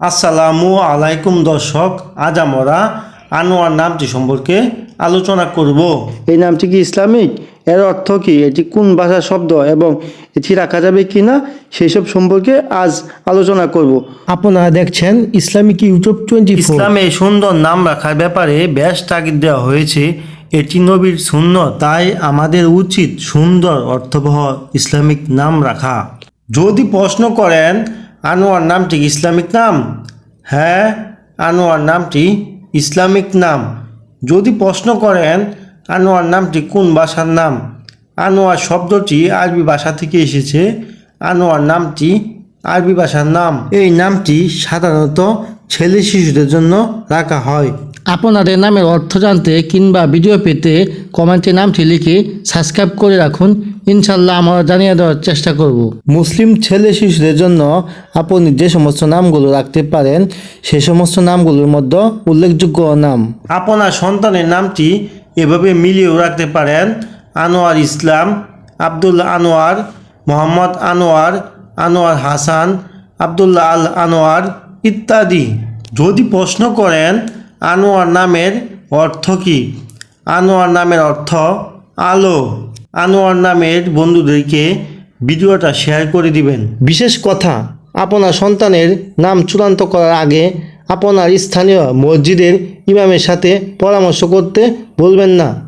আসসালামু আলাইকুম দর্শক আজ আমরা আনোয়ার নামটি সম্পর্কে আলোচনা করব। এই নামটি কি ইসলামিক? এর অর্থ কি? এটি কোন ভাষার শব্দ এবং এটি রাখা যাবে কি না সেই সব সম্পর্কে আজ আলোচনা করব। আপনারা দেখছেন ইসলামিক ইউটিউব টোয়েন্টি ইসলামে সুন্দর নাম রাখার ব্যাপারে বেশ তাগিদ দেওয়া হয়েছে। এটি নবীর শূন্য তাই আমাদের উচিত সুন্দর অর্থবহ ইসলামিক নাম রাখা। যদি প্রশ্ন করেন আনোয়ার নামটি ইসলামিক নাম? হ্যাঁ আনোয়ার নামটি ইসলামিক নাম। যদি প্রশ্ন করেন, আনোয়ার নামটি কোন ভাষার নাম? আনোয়ার শব্দটি আরবি ভাষা থেকে এসেছে। আনোয়ার নামটি আরবি ভাষার নাম। এই নামটি সাধারণত ছেলে শিশুদের জন্য রাখা হয়। আপনাদের নামের অর্থ জানতে কিংবা ভিডিও পেতে কমেন্টে নামটি লিখে সাবস্ক্রাইব করে রাখুন। ইনশাল্লাহ আমরা জানিয়ে দেওয়ার চেষ্টা করব। মুসলিম ছেলে শিশুদের জন্য আপনি যে সমস্ত নামগুলো রাখতে পারেন সে সমস্ত নামগুলোর মধ্যে উল্লেখযোগ্য নাম। আপনার সন্তানের নামটি এভাবে মিলিয়েও রাখতে পারেন। আনোয়ার ইসলাম আবদুল্লাহ আনোয়ার মোহাম্মদ আনোয়ার আনোয়ার হাসান আবদুল্লাহ আল আনোয়ার ইত্যাদি। যদি প্রশ্ন করেন আনোয়ার নামের অর্থ কি? আনোয়ার নামের অর্থ আলো। আনোয়ার নামের বন্ধুদেরকে ভিডিওটা শেয়ার করে দিবেন। বিশেষ কথা, আপনার সন্তানের নাম চূড়ান্ত করার আগে আপনার স্থানীয় মসজিদের ইমামের সাথে পরামর্শ করতে বলবেন না।